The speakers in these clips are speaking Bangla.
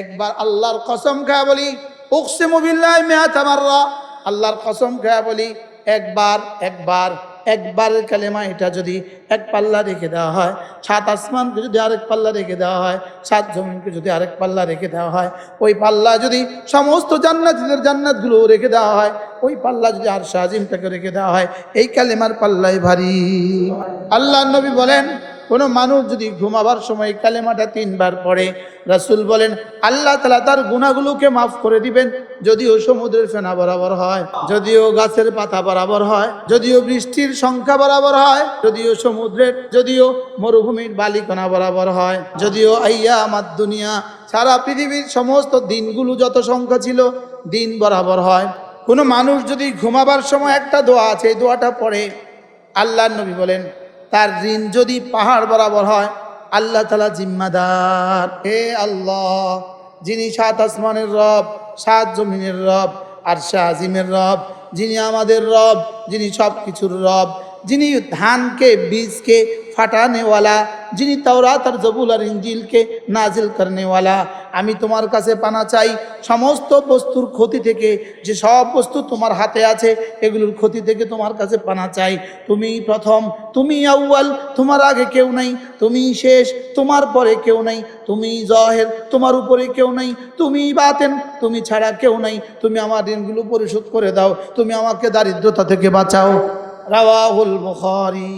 একবার আল্লাহর কসম খায় বলি, উকসিমু বিল্লাহি মিআতা মাররা। আল্লাহর কসম খায় বলি, একবার একবার, একবারের কালেমা এটা যদি এক পাল্লা রেখে দেওয়া হয়, সাত আসমানকে যদি আরেক পাল্লা রেখে দেওয়া হয়, সাত জমিনকে যদি আরেক পাল্লা রেখে দেওয়া হয়, ওই পাল্লা যদি সমস্ত জান্নাতীদের জান্নাতগুলো রেখে দেওয়া হয়, ওই পাল্লা যদি আর শাহিমটাকে রেখে দেওয়া হয়, এই কালেমার পাল্লাই ভারী। আল্লাহ নবী বলেন কোনো মানুষ যদি ঘুমাবার সময় কালেমাটা তিনবার পড়ে, রাসূল বলেন, আল্লাহ তালা তার গুণাগুলোকে মাফ করে দিবেন, যদিও সমুদ্রের ফেনা বরাবর হয়, যদিও গাছের পাতা বরাবর হয়, যদিও বৃষ্টির সংখ্যা বরাবর হয়, যদিও সমুদ্রের, যদিও মরুভূমির বালিকণা বরাবর হয়, যদিও আইয়া আমার দুনিয়া, সারা পৃথিবীর সমস্ত দিনগুলো যত সংখ্যা ছিল, দিন বরাবর হয়। কোনো মানুষ যদি ঘুমাবার সময় একটা দোয়া আছে দোয়াটা পড়ে আল্লাহ নবী বলেন তার ঋণ যদি পাহাড় বরাবর হয়, আল্লাহ তালা জিম্মাদার। হে আল্লাহ, যিনি সাত আসমানের রব, সাত জমিনের রব, আর শাহ আজিমের রব, যিনি আমাদের রব, যিনি সব কিছুর রব যিনি ধানকে, বীজকে ফাটানেওয়ালা, যিনি তাওরাত আর জবুল আর ইঞ্জিলকে নাজিল করনেওয়ালা, আমি তোমার কাছে পানা চাই। সমস্ত বস্তুর ক্ষতি থেকে, যে সব বস্তু তোমার হাতে আছে, এগুলোর ক্ষতি থেকে তোমার কাছে পানা চাই। তুমি প্রথম, তুমি আউয়াল, তোমার আগে কেউ নেই। তুমি শেষ, তোমার পরে কেউ নেই। তুমি জহের, তোমার উপরে কেউ নেই। তুমি বাতেন, তুমি ছাড়া কেউ নেই। তুমি আমার ঋণগুলো পরিশোধ করে দাও। তুমি আমাকে দারিদ্রতা থেকে বাঁচাও। রাওয়াহুল বুখারী।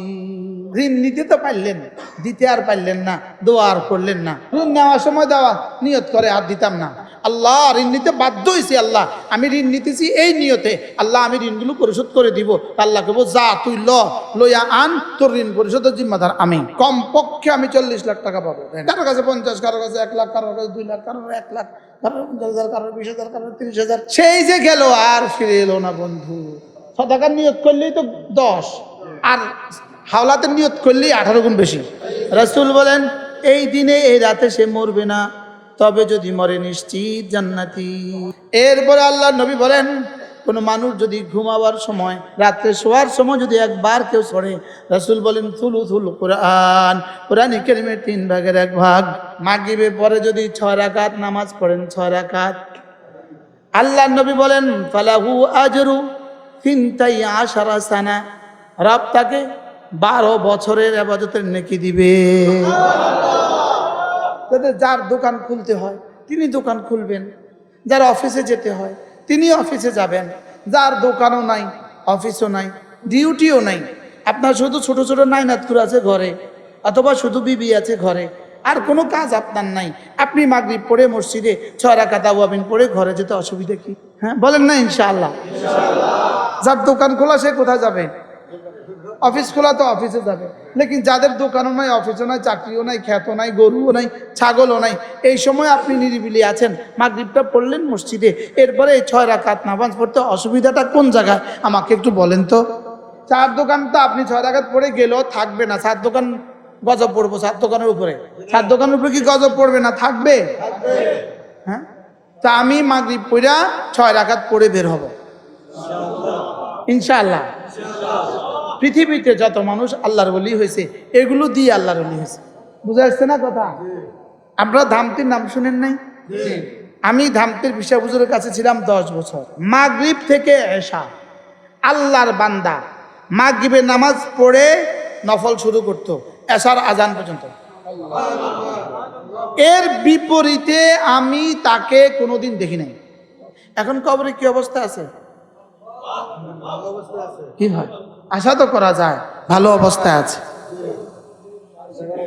ঋণ নিতে তো পারলেন, দিতে আর পারলেন না, দোয়া আর করলেন না। ঋণ নেওয়ার সময় দেওয়া নিয়ত করে আর দিতাম না। আল্লাহ ঋণ নিতে বাধ্য হয়েছি আল্লাহ। আমি ঋণ নিতেছি এই নিয়তে। আল্লাহ আমি ঋণগুলো পরিশোধ করে দিব। আল্লাহকে বল যা তুই ল, লইয়া আন, তোর ঋণ পরিশোধের জিম্মাদার আমি। কমপক্ষে আমি চল্লিশ লাখ টাকা পাবো। কারও কাছে পঞ্চাশ, কারও কাছে এক লাখ কারোর কাছে দুই লাখ কারোর এক লাখ কারোর পঞ্চাশ হাজার কারোর বিশ হাজার কারোর তিরিশ হাজার। সেই যে গেল আর ফিরে এলো না বন্ধু। সদাকার নিয়ত করলেই তো দশ, আর হাওলাতের নিয়ত করলেই আঠারো গুণ বেশি। রাসূল বলেন, এই দিনে, এই রাতে সে মরবে না, তবে যদি মরে নিশ্চিত জান্নাতি। এরপরে আল্লাহ নবী বলেন, কোনো মানুষ যদি ঘুমাবার সময়, রাত্রে শোয়ার সময় যদি একবার কেউ সরে, রাসূল বলেন থুলু থুলু কোরআন কোরআন কেরিমের তিন ভাগের এক ভাগ। মাগিবে পরে যদি ছয় রাকাত নামাজ পড়েন, ছয় রাকাত। আল্লাহ নবী বলেন, ফালাহু আজরু তিনটাই আশারা সানা। রব তাকে বারো বছরের আবাদতের নেকি দিবে। যাতে যার দোকান খুলতে হয়, তিনি দোকান খুলবেন। যার অফিসে যেতে হয়, তিনি অফিসে যাবেন। যার দোকানও নাই, অফিসও নাই, ডিউটিও নাই। আপনার শুধু ছোট ছোট নাইনাতকুর আছে ঘরে, অথবা শুধু বিবি আছে ঘরে। আর কোনো কাজ আপনার নাই। আপনি মাগরিব পড়ে মসজিদে ছয় রাখা দাওয়াবিন পড়ে ঘরে যেতে অসুবিধা কি? হ্যাঁ বলেন না ইনশাআল্লাহ। যার দোকান খোলা, সে কোথায় যাবে? অফিস খোলা তো অফিসে যাবে। লেকিন যাদের দোকানও নাই, অফিসও নাই, চাকরিও নাই, খ্যাতও নাই, গরুও নাই, ছাগলও নাই, এই সময় আপনি নিরিবিলি আছেন। মাগরিবটা পড়লেন মসজিদে, এরপরে এই ছয় রাকাত নামাজ পড়তে অসুবিধাটা কোন জায়গায়? আমাকে একটু বলেন তো। চার দোকান তো আপনি ছয় রাকাত পড়ে গেলেও থাকবে না। চার দোকান গজব পড়ব চার দোকানের উপরে। চার দোকানের উপরে কি গজব পড়বে না? থাকবে? হ্যাঁ? তা আমি মাগরিব পড়া ছয় রাকাত পড়ে বের হব। ইনশাআল্লাহ। পৃথিবীতে যত মানুষ আল্লাহর বলি হয়েছে এগুলো দিয়ে আল্লাহর বলি হয়েছে। বুঝা যাচ্ছে না কথা? আপনারা ধামতির নাম শুনেন নাই? আমি ধামতির বিষয় হুজুরের কাছে ছিলাম দশ বছর। মাগরিব থেকে এসা আল্লাহর বান্দা। মাগরিবের নামাজ পড়ে নফল শুরু করত এসার আজান পর্যন্ত। এর বিপরীতে আমি তাকে কোনোদিন দেখি নাই। এখন কবরে কি অবস্থা আছে? কি হয়? আশা তো করা যায় ভালো অবস্থায় আছে।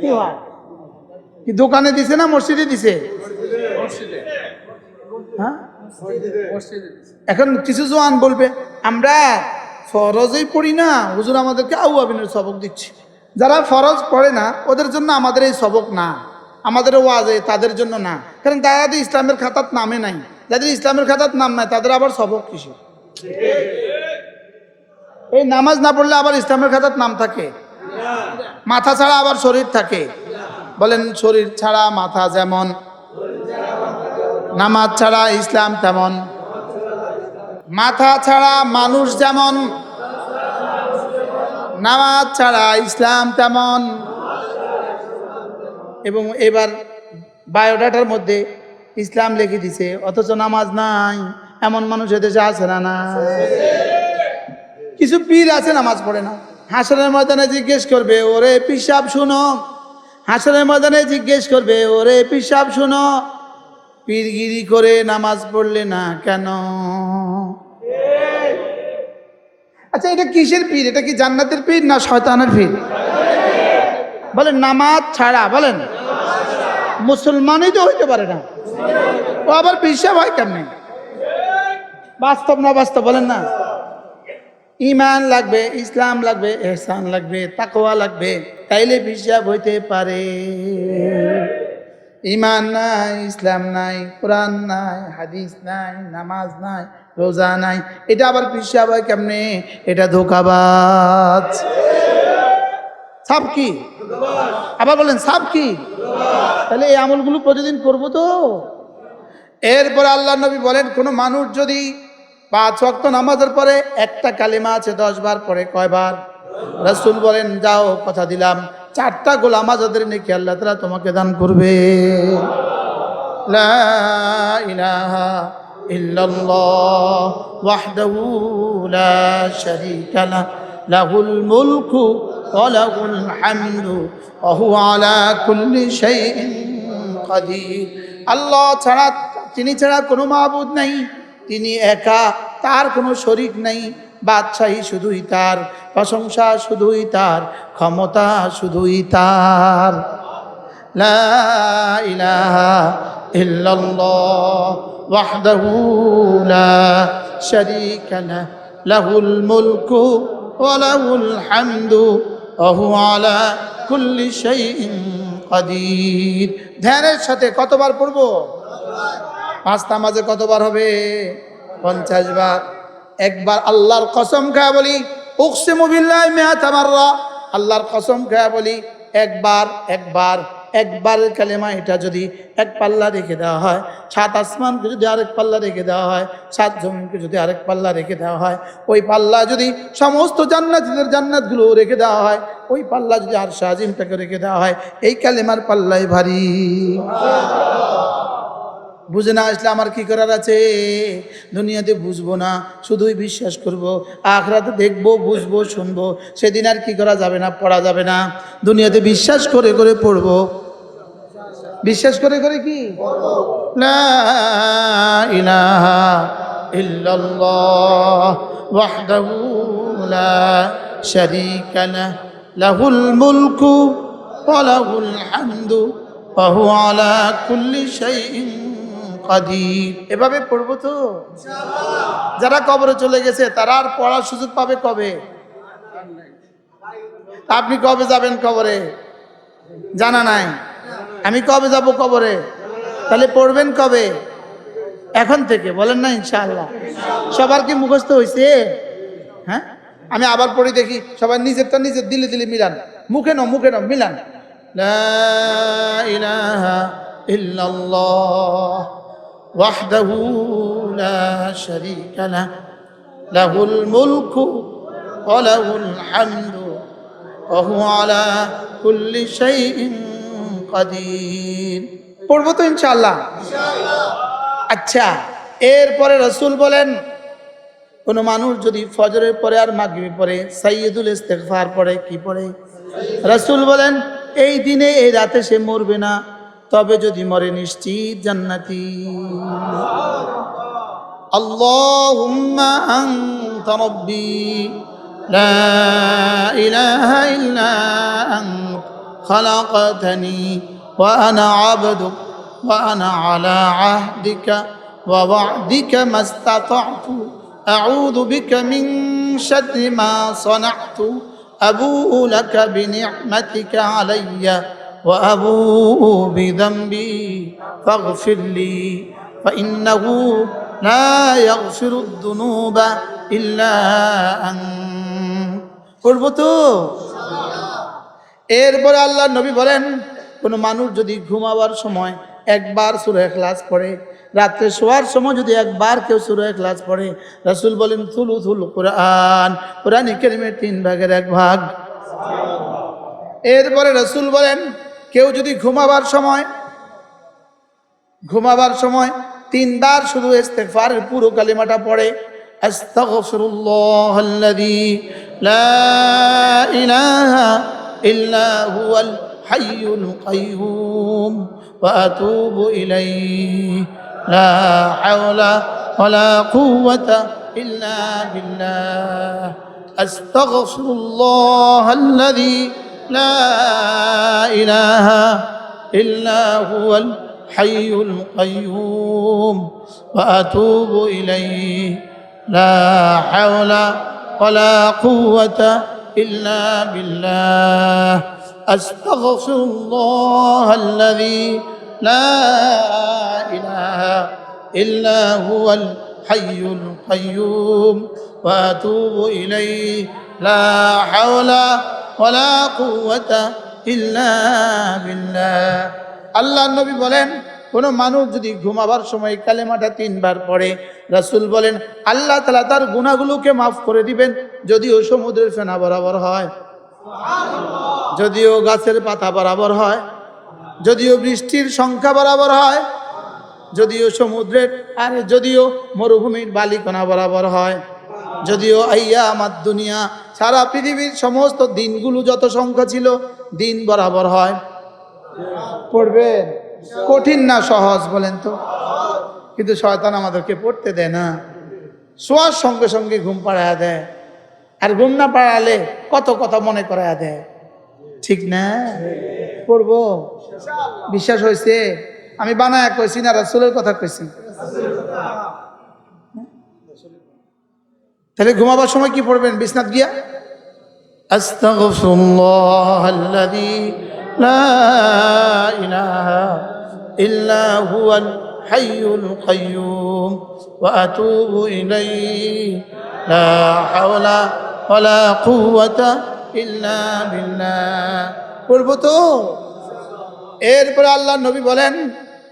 কি হয়? কি দোকানে দিছে না মসজিদে দিছে? হ্যাঁ? এখন কিছু জোয়ান বলবে আমরা ফরজই পড়ি না হুজুর আমাদেরকে আউ আবিনের সবক দিচ্ছি। যারা ফরজ পড়ে না ওদের জন্য আমাদের এই সবক না। আমাদের ওয়াজে তাদের জন্য না। কারণ তারা ইসলামের খাতাত নামে নাই। যাদের ইসলামের খাতাত নাম নাই তাদের আবার সবক কিসে এই নামাজ না পড়লে আবার ইসলামের খাতাত নাম থাকে। মাথা ছাড়া আবার শরীর থাকে। বলেন, শরীর ছাড়া মাথা যেমন, নামাজ ছাড়া ইসলাম তেমন। মাথা ছাড়া মানুষ যেমন, নামাজ ছাড়া ইসলাম তেমন। এবং এবার বায়োডাটার মধ্যে ইসলাম লিখে দিছে, অথচ নামাজ নাই। এমন মানুষ এদেশে আছে না না? কিছু পীর আছে নামাজ পড়ে না। হাসনের ময়দানে জিজ্ঞেস করবে, ওরে পিসাব শুনো। হাসনের ময়দানে জিজ্ঞেস করবে, ওরে পিসাব শুনো। পীরগিরি করে নামাজ পড়লে না কেন? আচ্ছা এটা কিসের পীর? এটা কি জান্নাতের পীর না শয়তানের পীর? বলেন, নামাজ ছাড়া, বলেন। মুসলমানই তো হইতে পারে না। ও আবার পিসাব হয় কেমনে? বাস্তব না বাস্তব বলেন না। ইমান লাগবে, ইসলাম লাগবে, এহসান লাগবে তাকোয়া লাগবে, তাইলে পিসাব হইতে পারে। ইমান নাই, ইসলাম নাই, কোরআন নাই, হাদিস নাই, নামাজ নাই, রোজা নাই, এটা আবার পিসাব হয় কেমনে? এটা ধোকাবাজ। সাপ কি? আবার বলেন সাপ কি? তাহলে এই আমলগুলো প্রতিদিন করব তো। এরপর আল্লাহ নবী বলেন, কোনো মানুষ যদি পাঁচ ওয়াক্ত নামাজের পরে একটা কালিমা আছে, দশ বার, পরে কয়বার রাসূল বলেন, যাও, কথা দিলাম। চারটা গোলাম আজাদের নাকি আল্লাহ তালা তোমাকে দান করবে। লাহুল ওয়া আলা কুল্লি আল্লাহ ছাড়া, তিনি ছাড়া কোনো মাহবুদ নাই। তিনি একা, তার কোনো শরিক নেই, বাদশাহী শুধুই তার, প্রশংসা শুধুই তার, ক্ষমতা শুধুই তার। মুলকু ধ্যানের সাথে কতবার পড়ব? পাঁচটা মাঝে কতবার হবে? পঞ্চাশ বার। একবার আল্লাহর কসম খায় বলি উকসে মুবিল্লাহ মেয়াত আমাররা আল্লাহর কসম খায় বলি, একবার একবার, একবারের কালেমা এটা যদি এক পাল্লা রেখে দেওয়া হয়, সাত আসমানকে যদি আরেক পাল্লা রেখে দেওয়া হয়, সাত জমিনকে যদি আরেক পাল্লা রেখে দেওয়া হয়, ওই পাল্লা যদি সমস্ত জান্নাতিদের জান্নাতগুলো রেখে দেওয়া হয়, ওই পাল্লা যদি আর শাহিমটাকে রেখে দেওয়া হয়, এই কালেমার পাল্লাই ভারী। বুঝে না আসলে আমার কি করার আছে? দুনিয়াতে বুঝব না, শুধুই বিশ্বাস করব। আখরাতে দেখব, বুঝব, শুনব, সেদিন আর কি করা যাবে না, পড়া যাবে না। দুনিয়াতে বিশ্বাস করে করে পড়ব। বিশ্বাস করে করে কি? লাহুল ওয়া হামদু হুয়া আলা কুল্লি শাইইন এভাবে পড়ব তো? যারা কবরে চলে গেছে, তারা আর পড়ার সুযোগ পাবে কবে? আপনি কবে যাবেন কবরে? জানা নাই। আমি কবে যাব কবরে? তাহলে পড়বেন কবে? এখন থেকে, বলেন না ইনশাআল্লাহ। সবার কি মুখস্থ হয়েছে হ্যাঁ? আমি আবার পড়ি দেখি সবাই নিজেরটা নিজের দিলে দিলে মিলান। মুখে নাও মুখে নাও, মিলান। লা ইলাহা ইল্লাল্লাহ। وحده لا شريك له له الملك وله الحمد وهو على كل شيء قدير পড়বো তো ইনশাআল্লাহ আচ্ছা এরপরে রসুল বলেন কোনো মানুষ যদি ফজরের পরে আর মাগরিবের পরে সাইয়দুল ইস্তেগফার পড়ে কি পড়ে রসুল বলেন এই দিনে এই রাতে সে মরবে না তবে যদি মরে নিশ্চিত জান্নাতি আল্লাহুম্মা আনতা রব্বি লা ইলাহা ইল্লা আনত খলাকতানি ওয়া আনা আবদুক ওয়া আনা আলা আহদিকা ওয়া ওয়া'দিকা মাস্তাতা'তু আউযু বিকা মিন শাররি মা সানা'তু আবু লাকা বিনি'মাতিকা আলাইয়া وأبوء بذنبي فاغفر لي فإنه لا يغفر الذنوب إلا أنت করবো তো এরপরে আল্লাহ নবী বলেন কোনো মানুষ যদি ঘুমাবার সময় একবার সুরে ক্লাস পড়ে রাত্রে শোয়ার সময় যদি একবার কেউ সুরে ক্লাস পড়ে রাসুল বলেন থুলু থুলু কোরআন কোরআন কেরিমের তিন ভাগের এক ভাগ এরপরে রসুল বলেন কেউ যদি ঘুমাবার সময় ঘুমাবার সময় তিনবার শুধু ইস্তেগফারের পুরো কালিমাটা পড়ে, আস্তাগফিরুল্লাহ আল্লাযী লা ইলাহা ইল্লা হুয়াল হাইয়ুল কাইয়ুম ওয়া আতুবু ইলাইহি, লা হাওলা ওয়ালা কুওয়াতা ইল্লা বিল্লাহ, আস্তাগফিরুল্লাহ আল্লাযী لا إله إلا هو الحي القيوم وأتوب إليه. لا حول ولا قوة إلا بالله. أستغفر الله الذي لا إله إلا هو الحي القيوم وأتوب إليه. لا حول ولا قوة إلا بالله আল্লাহ নবী বলেন, কোনো মানুষ যদি ঘুমাবার সময় কালেমাটা তিনবার পড়ে, রাসুল বলেন, আল্লাহ তালা তার গুণাগুলোকে মাফ করে দিবেন, যদিও সমুদ্রের ফেনা বরাবর হয়, যদিও গাছের পাতা বরাবর হয়, যদিও বৃষ্টির সংখ্যা বরাবর হয়, যদিও সমুদ্রের, আর যদিও মরুভূমির বালিকণা বরাবর হয়। যদিও আইয়া আমার দুনিয়া, সারা পৃথিবীর সমস্ত দিনগুলো যত সংখ্যা ছিল, দিন বরাবর হয়। পড়বেন? কঠিন না, সহজ, বলেন তো। কিন্তু শয়তান আমাদেরকে পড়তে দেয় না। শোয়ার সঙ্গে সঙ্গে ঘুম পাড়ায়া দেয়। আর ঘুম না পাড়ালে কত কথা মনে করায়া দেয়। ঠিক না? পড়ব? বিশ্বাস হয়েছে আমি বানায় কইছি না, রাসুলের কথা কইছি। তাহলে ঘুমাবার সময় কি পড়বেন? বিছনাথ গিয়া? পড়ব তো? এরপরে আল্লাহ নবী বলেন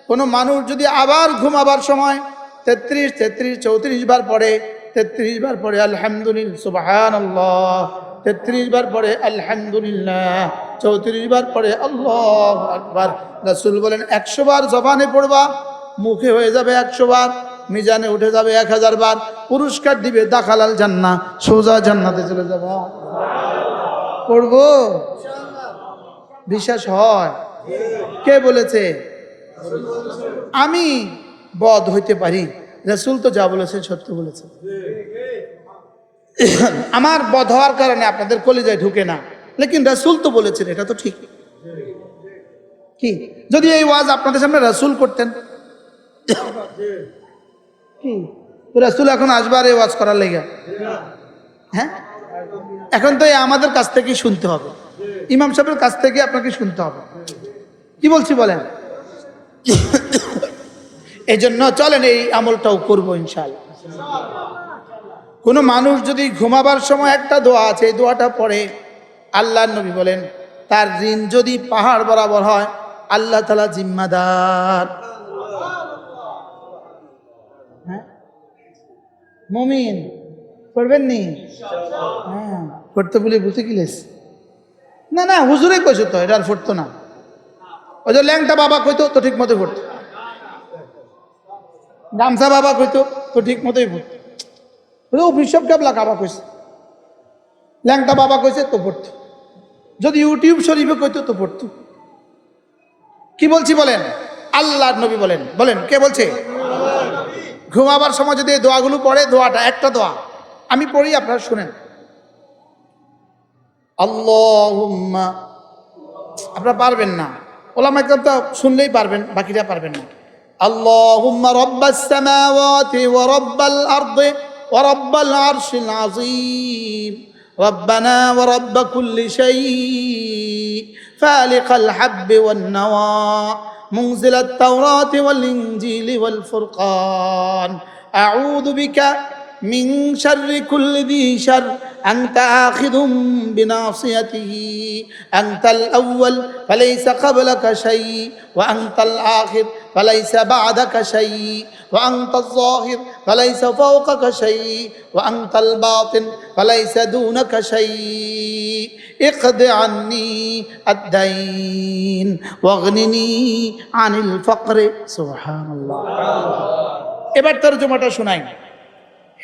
কোনো মানুষ যদি আবার ঘুমাবার সময় তেত্রিশ তেত্রিশ চৌত্রিশ বার পড়ে তেত্রিশ বার পড়ে, আলহামদুলিল্লাহ সুবাহান আল্লাহ তেত্রিশ বার পড়ে, আলহামদুলিল্লাহ। চৌত্রিশ বার পড়ে, আল্লাহ আকবার। রাসুল বলেন, একশো বার জবানে পড়বা, মুখে হয়ে যাবে একশো বার, মিজানে উঠে যাবে এক হাজার বার। পুরস্কার দিবে দাখালাল জান্না সোজা জান্নাতে চলে যাবা। পড়ব? বিশ্বাস হয়? কে বলেছে? আমি বধ হইতে পারি। রসুল তো যা বলেছেন সত্য বলেছেন। আমার বধ হওয়ার কারণে আপনাদের কলিজায় ঢুকে না। লেকিন রসুল তো বলেছেন এটা তো ঠিক। কি? যদি এই ওয়াজ আপনাদের সামনে রসুল করতেন। কি? রসুল এখন আসবার এই ওয়াজ করার লেগে। হ্যাঁ? এখন তো এই আমাদের কাছ থেকেই শুনতে হবে। ইমাম সাহেবের কাছ থেকে আপনাকে শুনতে হবে। কি বলছি বলেন? এই জন্য চলেন, এই আমলটাও করব ইনশাল্লাহ কোনো মানুষ যদি ঘুমাবার সময় একটা দোয়া আছে, এই দোয়াটা পড়ে আল্লাহ নবী বলেন, তার ঋণ যদি পাহাড় বরাবর হয়, আল্লাহ তালা জিম্মাদার। হ্যাঁ? মমিন পড়বেন নি হ্যাঁ পড়তে বলে বুঝে গিলেস না না, হুজুরে কইছো তো, এটা আর ফুটতো না। ওই যে ল্যাংটা বাবা কইতো, তো ঠিক মতো ফুটতো গামছা বাবা কইতো তো ঠিক মতোই ফুটতো ও বিশ্বপ কেবলা কাবা কইছে ল্যাংটা বাবা কইছে তো পড়তো যদি ইউটিউব শরীফে কইতো তো পড়তো কি বলছি বলেন? আল্লাহ নবী বলেন। বলেন, কে বলছে? ঘুমাবার সময় যদি দোয়াগুলো পড়ে, দোয়াটা, একটা দোয়া। আমি পড়ি, আপনারা শুনেন। আল্লাহুম্মা। আপনারা পারবেন না। ওলামা একদম তো শুনলেই পারবেন, বাকিরা পারবেন না। اللهم رب السماوات ورب الأرض ورب العرش العظيم. ربنا ورب كل شيء. فالق الحب والنوى. منزل التوراة والإنجيل والفرقان. أعوذ بك من شر كل ذي شر أنت آخذ بناصيته أنت الأول فليس قبلك شيء وأنت الآخر فليس بعدك شيء وأنت الظاهر فليس فوقك شيء وأنت الباطن فليس دونك شيء اقض عني الدين واغنني عن الفقر سبحان الله এবার তর্জমাটা শোনাই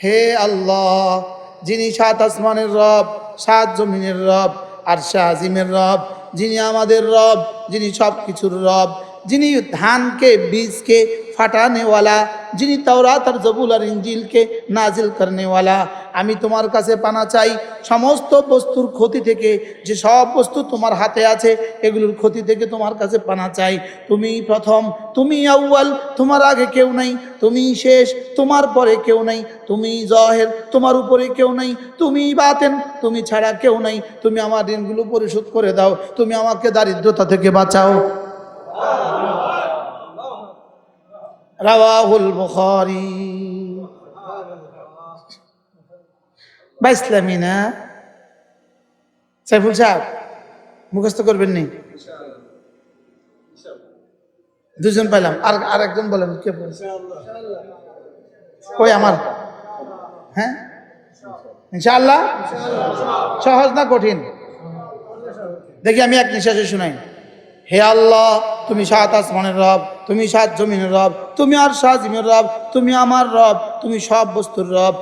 হে আল্লাহ, যিনি সাত আসমানের রব, সাত জমিনের রব, আর শাহিমের রব, যিনি আমাদের রব, যিনি সব কিছুর রব যিনি ধানকে, বীজকে ফাটানেওয়ালা, যিনি তাওরাত আর জবুল আর ইঞ্জিলকে নাজিল করনেওয়ালা, আমি তোমার কাছে পানা চাই। সমস্ত বস্তুর ক্ষতি থেকে, যে সব বস্তু তোমার হাতে আছে, এগুলোর ক্ষতি থেকে তোমার কাছে পানা চাই। তুমি প্রথম, তুমি আউ্য়াল, তোমার আগে কেউ নাই। তুমি শেষ, তোমার পরে কেউ নাই। তুমি জহের, তোমার উপরে কেউ নাই। তুমি বাতেন, তুমি ছাড়া কেউ নাই। তুমি আমার ঋণগুলো পরিশোধ করে দাও। তুমি আমাকে দারিদ্রতা থেকে বাঁচাও। রাওয়াহুল বুখারী। বা ইসলামী না সাইফুল সাহেব মুখস্থ করবেন নি? দুজন পাইলাম। আর আর একজন বলেন, কে ওই আমার। হ্যাঁ? ইনশাআল্লাহ? সহজ না কঠিন? দেখি আমি এক নিঃশ্বাসে শুনাই। হে আল্লাহ, তুমি সাত আসমানের রব, তুমি সাত জমিনের রব, তুমি আর সাজিমের রব, তুমি আমার রব, তুমি সব বস্তুর রব।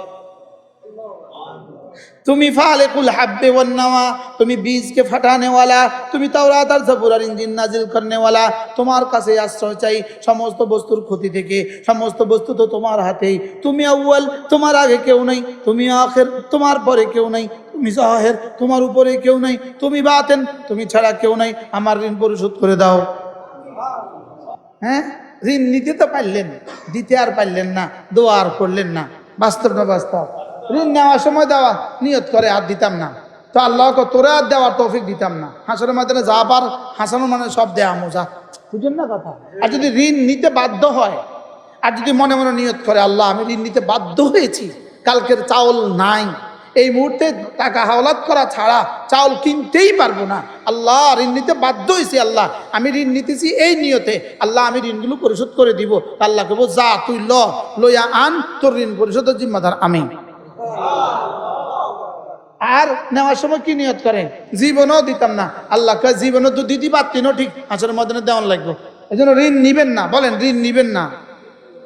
তুমি ফালেকুল হাব্বে ওয়ান্নাওয়া তুমি বীজকে ফাটানেওয়ালা, তুমি তাওরাত আর জবুর আর ইঞ্জিন নাজিল করনেওয়ালা, তোমার কাছে আশ্রয় চাই সমস্ত বস্তুর ক্ষতি থেকে, সমস্ত বস্তু তো তোমার হাতেই। তুমি আউ্য়াল, তোমার আগে কেউ নেই, তুমি আখের, তোমার পরে কেউ নেই, তুমি জাহের, তোমার উপরে কেউ নেই, তুমি বাতেন, তুমি ছাড়া কেউ নেই, আমার ঋণ পরিশোধ করে দাও। হ্যাঁ? ঋণ নিতে তো পারলেন, দিতে আর পারলেন না, দোয়া আর করলেন না, বাস্তব না বাস্তব? ঋণ নেওয়ার সময় দেওয়া নিয়ত করে, আর দিতাম না। তো আল্লাহকে তোরে আর দেওয়ার তৌফিক দিতাম না। হাসানোর মাধ্যমে যা পার হাসানো মানে সব দেয়া মোজা। বুঝেন না কথা? আর যদি ঋণ নিতে বাধ্য হয়, আর যদি মনে মনে নিয়ত করে, আল্লাহ, আমি ঋণ নিতে বাধ্য হয়েছি, কালকের চাউল নাই। এই মুহূর্তে টাকা হাওলাত করা ছাড়া চাউল কিনতেই পারব না। আল্লাহ, ঋণ নিতে বাধ্য হয়েছি, আল্লাহ। আমি ঋণ নিতেছি এই নিয়তে। আল্লাহ, আমি ঋণগুলো পরিশোধ করে দিব। আল্লাহকে বল যা তুই ল, লইয়া আন, তোর ঋণ পরিশোধের জিম্মাদার আমি। আর নেওয়ার সময় কি নিয়ত করেন? জীবনও দিতাম না। আল্লাহ জীবনও তো দিতে পারতিনও ঠিক। আসলে মদনে দেওয়ান লাগবো। এই জন্য ঋণ নিবেন না। বলেন, ঋণ নিবেন না।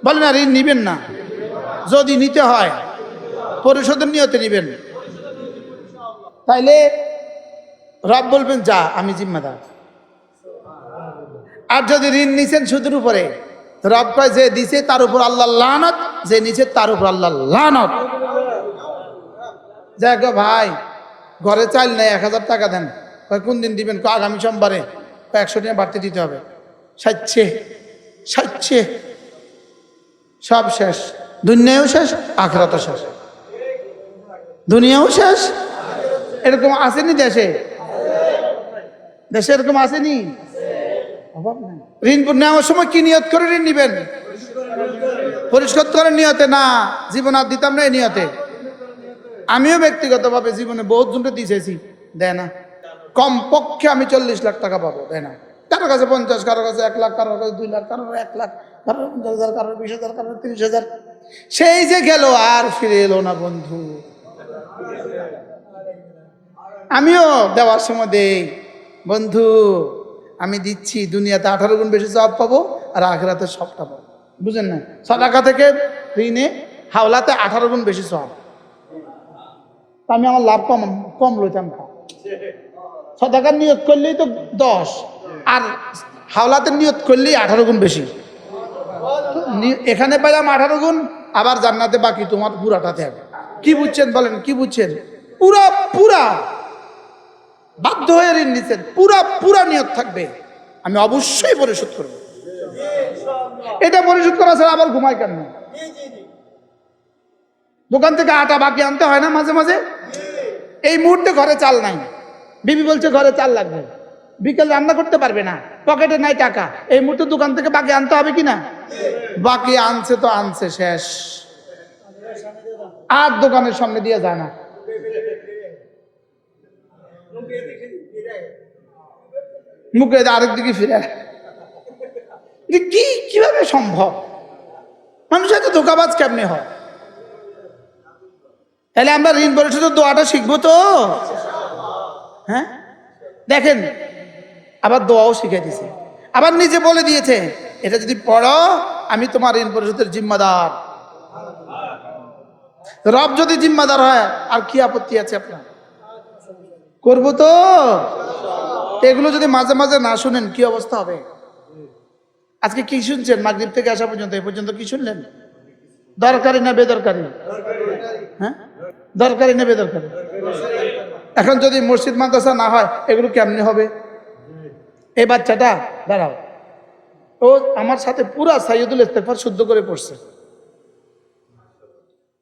বলেন, না, ঋণ নিবেন না। যদি নিতে হয়, পরিশোধের নিয়তে নিবেন। তাইলে রব বলবেন, যা, আমি জিম্মাদার। আর যদি ঋণ নিছেন সুদের উপরে, রব কয়, যে দিছে তার উপর আল্লাহ লানত, যে নিছে তার উপর আল্লাহ লানত। যাক গো ভাই, ঘরে চাল নেই, এক হাজার টাকা দেন। কোন দিন দিবেন? কয়, আগামী সোমবারে একশো টাকা বাড়তে দিতে হবে। সাচ্ছে সাচ্ছে সব শেষ। দুনিয়াও শেষ, আখরাতও শেষ। দুনিয়াও শেষ। এরকম আসেনি দেশে? দেশে এরকম আসেনি? ঋণ নেওয়ার সময় কি নিয়ত করে ঋণ নিবেন? পরিশোধ করার নিয়তে? না, জীবন আর দিতাম না এই নিয়তে। আমিও ব্যক্তিগতভাবে জীবনে বহুত জনকে দিয়েছি দেয় না। কমপক্ষে আমি চল্লিশ লাখ টাকা পাবো, দেয় না। কারোর কাছে পঞ্চাশ, কারোর কাছে এক লাখ, কারোর কাছে দুই লাখ, কারোর এক লাখ, কারোর পঞ্চাশ হাজার, কারোর বিশ হাজার, কারোর তিরিশ হাজার। সেই যে গেল, আর ফিরে এলো না, বন্ধু। আমিও দেওয়ার সময় দেই। বন্ধু, আমি দিচ্ছি, দুনিয়াতে আঠারো গুণ বেশি সব পাবো আর আখেরাতে সবটা পাবো। বুঝেন না? সদাকা থেকে ঋণে হাওলাতে আঠারো গুণ বেশি সব আমি আমার লাভ কম কম লইতাম সদাকার নিয়ত করলেই তো দশ, আর হাওলাতে নিয়ত করলেই আঠারো গুণ বেশি। এখানে পেলাম আঠারো গুণ, আবার জান্নাতে বাকি তোমার পুরাটাতে হবে। কি বুঝছেন বলেন, কি বুঝছেন? পুরা পুরা। বাধ্য হয়ে ঋণ নিচ্ছেন পুরা পুরা নিয়ত থাকবে। আমি অবশ্যই পরিশোধ করব। এটা পরিশোধ করা ছাড়া আবার ঘুমাই কেন দোকান থেকে আটা বাকি আনতে হয় না মাঝে মাঝে? এই মুহূর্তে ঘরে চাল নাই। বিবি বলছে, ঘরে চাল লাগবে। বিকেল রান্না করতে পারবে না। পকেটে নাই টাকা। এই মুহূর্তে দোকান থেকে বাকি আনতে হবে কিনা? বাকি আনছে তো আনছে, শেষ। আর দোকানের সামনে দিয়ে যায় না। মুখে আরেক দিকে ফিরে কি কীভাবে সম্ভব? মানুষের তো ধোকাবাজ কেমনি হয়? তাহলে আমরা ঋণ পরিশোধের দোয়াটা শিখব তো? হ্যাঁ? দেখেন, আবার দোয়াও শিখে দিছে। আবার নিজে বলে দিয়েছে, এটা যদি পড়ো, আমি তোমার ঋণ পরিশোধের জিম্মাদার। রব যদি জিম্মাদার হয়, আর কি আপত্তি আছে আপনার? করব তো? এগুলো যদি মাঝে মাঝে না শুনেন, কি অবস্থা হবে? আজকে কি শুনছেন? মাগরীব থেকে আসা পর্যন্ত, এ পর্যন্ত কি শুনলেন? দরকারি না বেদরকারি? হ্যাঁ? দরকারি না বেদরকারি এখন যদি মসজিদ মাদ্রাসা না হয় এগুলো কেমনে হবে? এই বাচ্চাটা দাঁড়াও। ও আমার সাথে পুরা সাইয়দুল ইস্তেফার শুদ্ধ করে পড়ছে।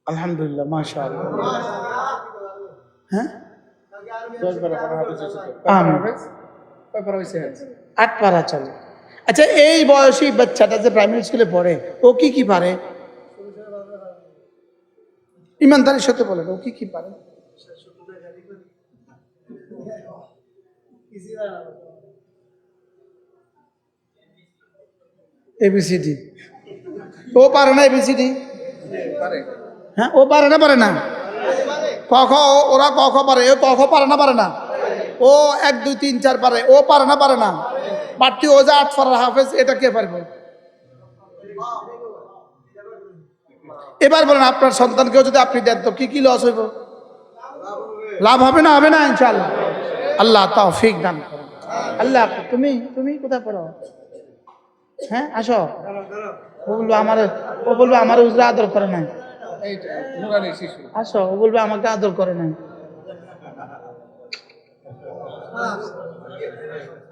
আলহামদুলিল্লাহ মাশা হ্যাঁ? আট পারা চলে। আচ্ছা এই বয়সী বাচ্চাটা যে প্রাইমারি স্কুলে পড়ে ও কি কি পারে? ইমানদারির সাথে বলেন, ও কি কি পারে? এবিসিডি ও পারে না এবিসিডি হ্যাঁ ও পারে না পারে না? ক, খ ওরা ক, খ পারে ও ক, খ পারে না পারে না? ও এক, দুই, তিন, চার পারে, ও পারে না পারে না? বাড়তি ও যা আট পারার হাফেজ, এটা কে পারবে? এবার বলেন, আপনার সন্তানকেও যদি আপনি দেন, তো কি কি লস হইব? লাভ হবে না হবে না ইনশাল্লাহ আল্লাহ তৌফিক দান করুন। আল্লাহ, তুমি তুমি কোথায় পড়ো? হ্যাঁ আসো। ও বলব আমার, ও বলব আমার উজরা আদর করে নাই। আসো, ও বলবে আমাকে আদর করে নাই।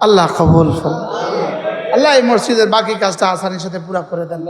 আল্লাহ কবুল। আল্লাহ এই মসজিদের বাকি কাজটা আসানির সাথে পুরা করে দেন।